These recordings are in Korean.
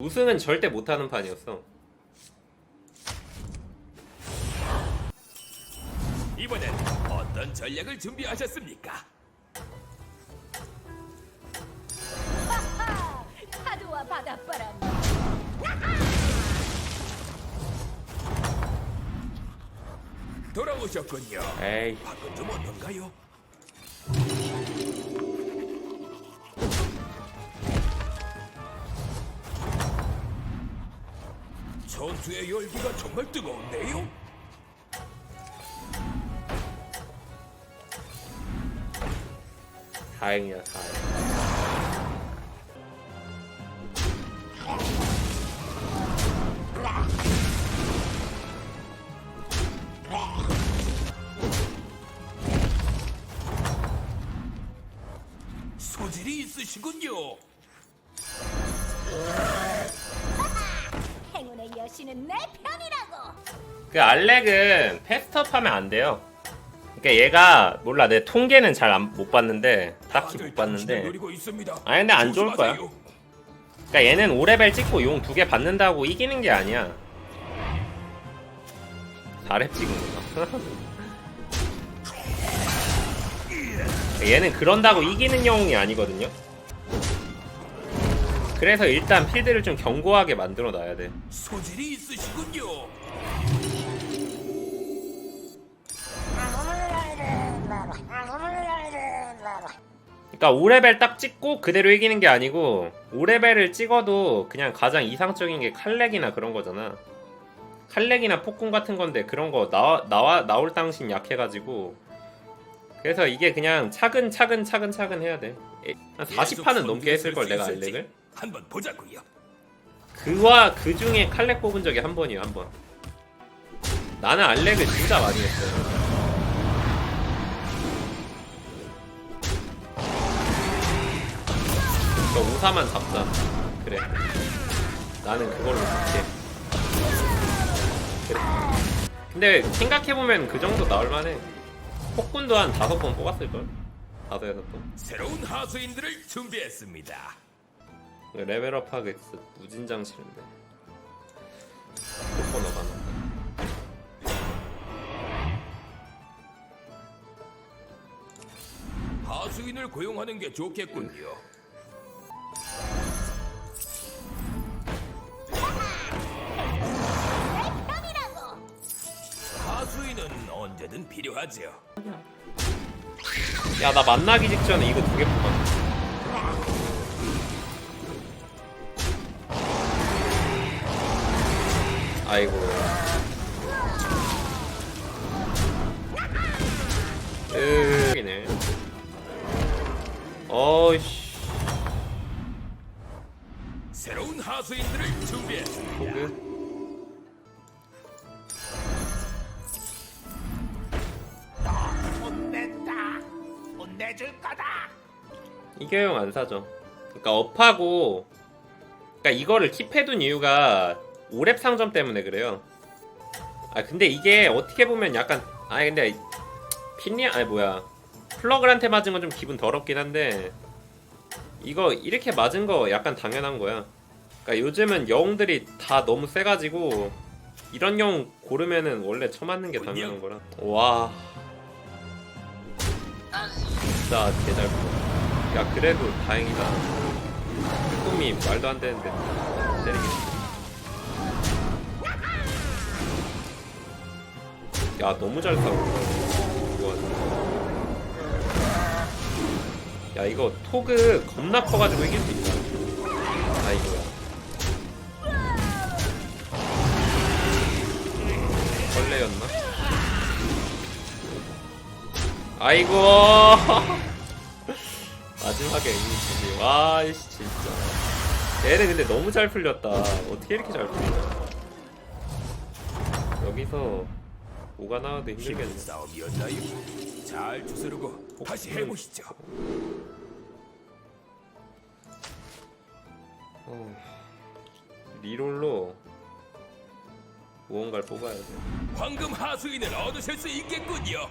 우승은 절대 못하는 판이었어. 이번엔 어떤 전략을 준비하셨습니까? 하하! 파도와 바닷바람 돌아오셨군요. 에이, 바꾼 좀 어떤가요? 전투의 열기가 정말 뜨거운데요? 다행이야, 다행. 소질이 있으시군요. 여신은 내 편이라고 그 알렉은 패스트업 하면 안 돼요. 그러니까 얘가 몰라 내 통계는 잘 못 봤는데 딱히 못 봤는데. 아니, 근데 안 좋을 거야. 그러니까 얘는 5레벨 찍고 용 두 개 받는다고 이기는 게 아니야. 4렙 찍은 거야. 얘는 그런다고 이기는 영웅이 아니거든요. 그래서 일단 필드를 좀 견고하게 만들어 놔야 돼. 소질이 있으시군요. 그러니까 5레벨 딱 찍고 그대로 이기는 게 아니고 5레벨을 찍어도 그냥 가장 이상적인 게 칼렉이나 그런 거잖아. 칼렉이나 폭군 같은 건데 그런 거 나와 나와 나올 당신 약해가지고 그래서 이게 그냥 차근 차근 차근 차근 해야 돼. 에, 한 40판은 넘게 했을 걸 내가 알렉을. 한번 보자고요. 그와 그 중에 칼렉 뽑은 적이 한 번이에요 한 번. 나는 알렉을 진짜 많이 했어요. 저 우사만 잡자. 그래. 나는 그걸로 볼게. 그래. 근데 생각해보면 그 정도 나올만해. 폭군도 한 다섯 번 뽑았을걸? 다섯 여섯 번. 새로운 하수인들을 준비했습니다. 레벨업 하겠어. 무진장 싫은데. 코코너가 나온다. 하수인을 고용하는 게 좋겠군요. 하수인은 언제든 필요하죠. 야, 나 만나기 직전에 이거 두 개 뽑았네. 아이고. 으이네. 어이씨. 새로운 하수인들을 준비했습니다. 보그. 혼낸다. 혼내줄 거다. 이겨용 안 사죠. 그러니까 업하고 그러니까 이거를 킵해둔 이유가 5렙 상점 때문에 그래요. 아 근데 이게 어떻게 보면 약간 아니 근데 핀리 아니 뭐야 플러그한테 맞은 건 좀 기분 더럽긴 한데 이거 이렇게 맞은 거 약간 당연한 거야. 그러니까 요즘은 영웅들이 다 너무 세가지고 이런 영웅 고르면은 원래 처맞는 게 당연한 거라. 와 진짜 개잘 뽑. 야 그래도 다행이다 꿈이 말도 안 되는데 때리겠 야 너무 잘 싸워 야 이거 토그 겁나 커가지고 이길 수 있다 아이고야 벌레였나? 아이고 마지막에 이기지. 와, 이씨, 진짜. 얘는 근데 너무 잘 풀렸다. 어떻게 이렇게 잘 풀리냐. 여기서 뭐가 나와도 힘든 힘들겠네. 싸움이었나요? 잘 주스르고 다시 해보시죠. 어, 리롤로 무언가를 뽑아야 돼. 황금 하수인을 얻으실 수 있겠군요.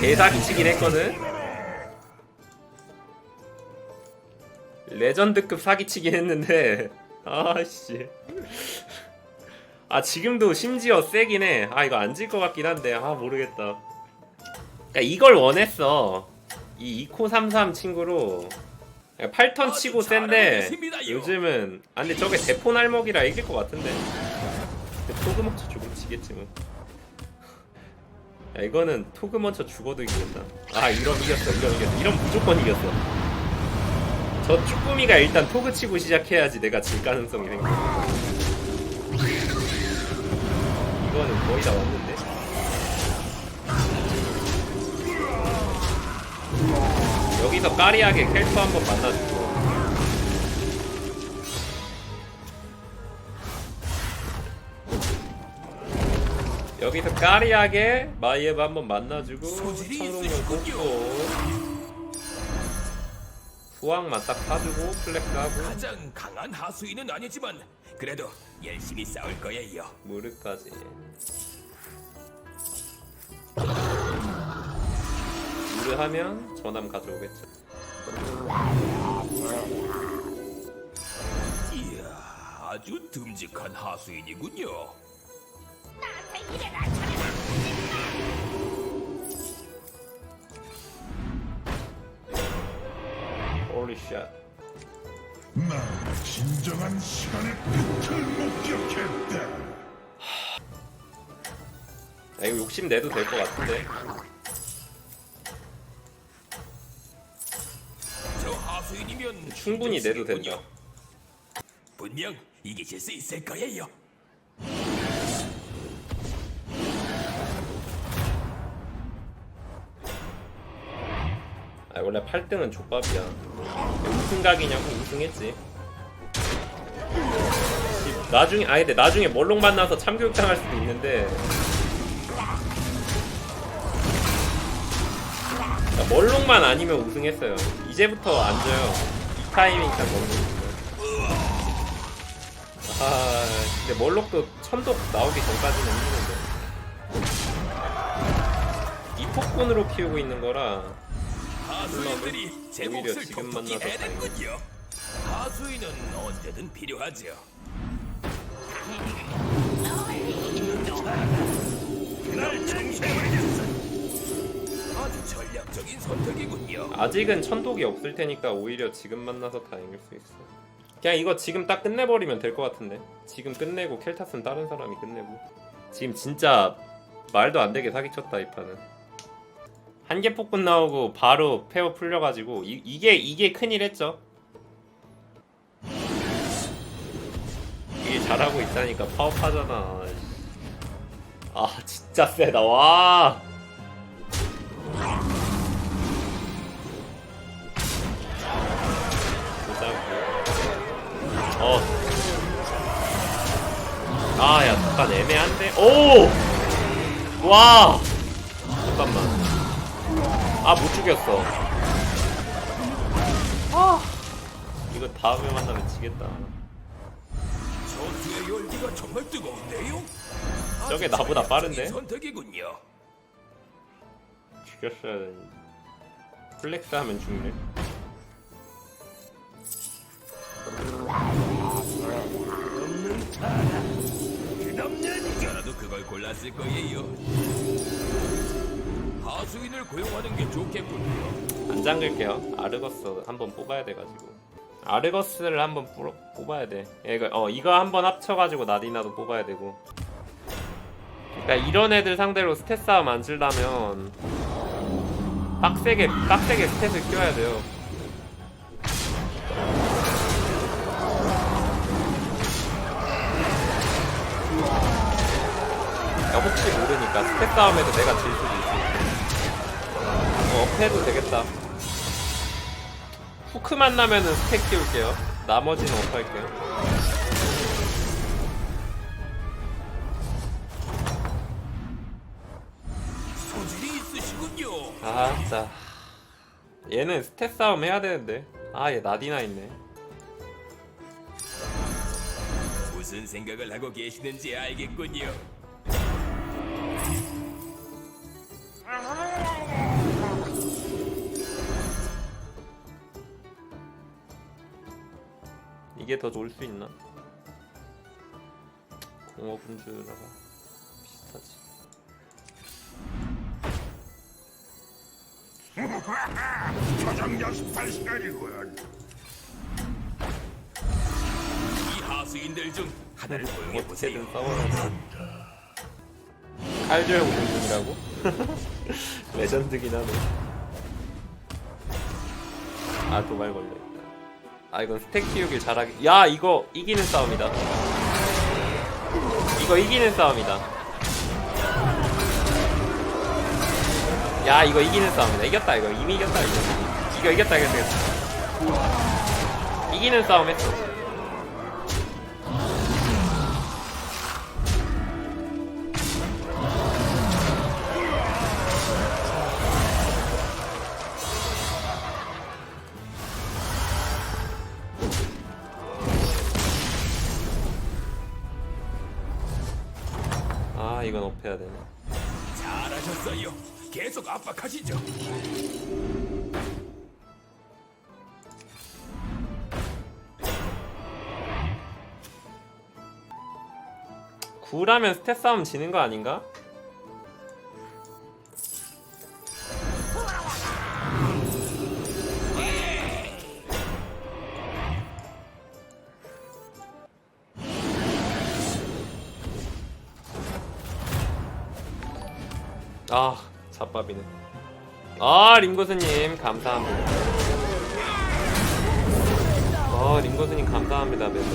개사기치긴 했거든. 레전드급 사기치긴 했는데 아씨. 아 지금도 심지어 세긴 해아 이거 안 질 것 같긴 한데 아 모르겠다. 그러니까 이걸 원했어. 이2933 친구로. 8턴 치고 센데. 요즘은. 아 근데 저게 대포 날먹이라 이길 것 같은데. 먼저 죽으면 지겠지 뭐. 야 이거는 토그 먼저 죽어도 이기겠다. 아 이런 이겼어, 이런 이겼어, 이런 무조건 이겼어. 저 쭈꾸미가 일단 토그 치고 시작해야지 내가 질 가능성이 생겨. 이거는 거의 다 왔는데. 여기서 까리하게 캘터 한번 만나주고. 여기서 까리하게 마이에브 한번 만나주고 있으시군요. 뽑고 수왕만 딱 사주고 플렉스 하고 가장 강한 하수인은 아니지만 그래도 열심히 싸울 거예요. 무르까지 무르 하면 전함 가져오겠죠 이야, 아주 듬직한 하수인이군요. 이래라 저래라. 홀리샷 나 진정한 시간의 끝을 목격했다. 야 이거 욕심 내도 될 것 같은데 저 하수인이면 충분히 내도 된다. 분명 이기실 수 있을 거예요. 아 원래 8등은 족밥이야. 우승 각이냐고 우승했지. 씨, 나중에 아니 근데 나중에 멀롱 만나서 참교육 당할 수도 있는데. 야, 멀롱만 아니면 우승했어요. 이제부터 앉아요. 이 타이밍 딱 멀롱 아 근데 멀록도 천독 나오기 전까지는 힘드는데. 이 폭군으로 키우고 있는 거라 하수인들이 제 오히려 몫을 지금 톡톡히 만나서 해냈군요. 하수인은 언제든 필요하죠. 날 정체해버리겠어. 아주 전략적인 선택이군요. 아직은 천독이 없을 테니까 오히려 지금 만나서 다행일 수 있어. 그냥 이거 지금 딱 끝내버리면 될 것 같은데. 지금 끝내고 켈타스는 다른 사람이 끝내고. 지금 진짜 말도 안 되게 사기쳤다 이 판은. 한개 폭군 나오고 바로 페어 풀려가지고 이, 이게 이게 큰일 했죠. 일 잘하고 있다니까 파업하잖아. 아 진짜 세다 와. 어. 아, 야, 잠깐 애매한데? 오! 와! 잠깐만. 아, 못 죽였어. 아. 이거 다음에 만나면 지겠다. 전투의 열기가 정말 뜨거운데요? 저게 나보다 빠른데? 선택이군요. 죽였어야 되는데. 플렉스 하면 죽네. 저라도 그걸 골랐을 거예요. 하수인을 고용하는 게 좋겠군요. 안 잠글게요. 아르거스 한번 뽑아야 돼가지고. 아르거스를 한번 뿌- 뽑아야 돼. 이거 어 이거 한번 합쳐가지고 나디나도 뽑아야 되고. 그러니까 이런 애들 상대로 스탯 싸움 안 질라면 빡세게 빡세게 스탯을 키워야 돼요. 야, 혹시 모르니까 스탯 싸움에도 내가 질업 해도 되겠다. 후크 만나면은 스택 키울게요. 나머지는 업할게요. 소질이 있으시군요. 아, 진짜. 얘는 스탯 싸움 해야 되는데. 아, 얘 나디나 있네. 무슨 생각을 하고 계시는지 알겠군요. 이게 더 좋을 수 있나? 공허 군주라가 비슷하지. 저장 연습할 시간이군. 이 하수인들 중 하나를. 어떻게든 싸워라. 칼조용 공중이라고? 레전드긴 하네. 아 도발 걸려. 아 이건 스택 키우길 잘하기. 야 이거 이기는 싸움이다. 이거 이기는 싸움이다. 야 이거 이기는 싸움이다. 이겼다 이거 이미 이겼다 이거. 이거 이겼다 이겼다 이겼다. 이기는 싸움 했어. 업해야 되네. 잘하셨어요. 계속 압박하시죠. 구라면 스탯 싸움 지는 거 아닌가? 아, 잡밥이네. 아, 림고스님, 감사합니다. 아, 림고스님, 감사합니다, 매도.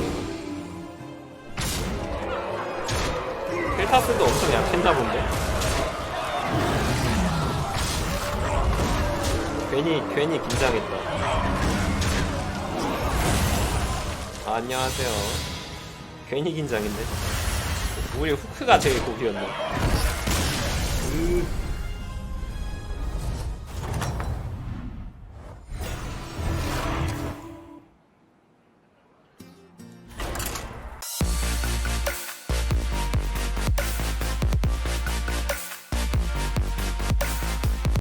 펠타스도 엄청 약했나 본데? 괜히 괜히 긴장했다. 아, 안녕하세요. 괜히 긴장했네. 우리 후크가 되게 고기였나? 으,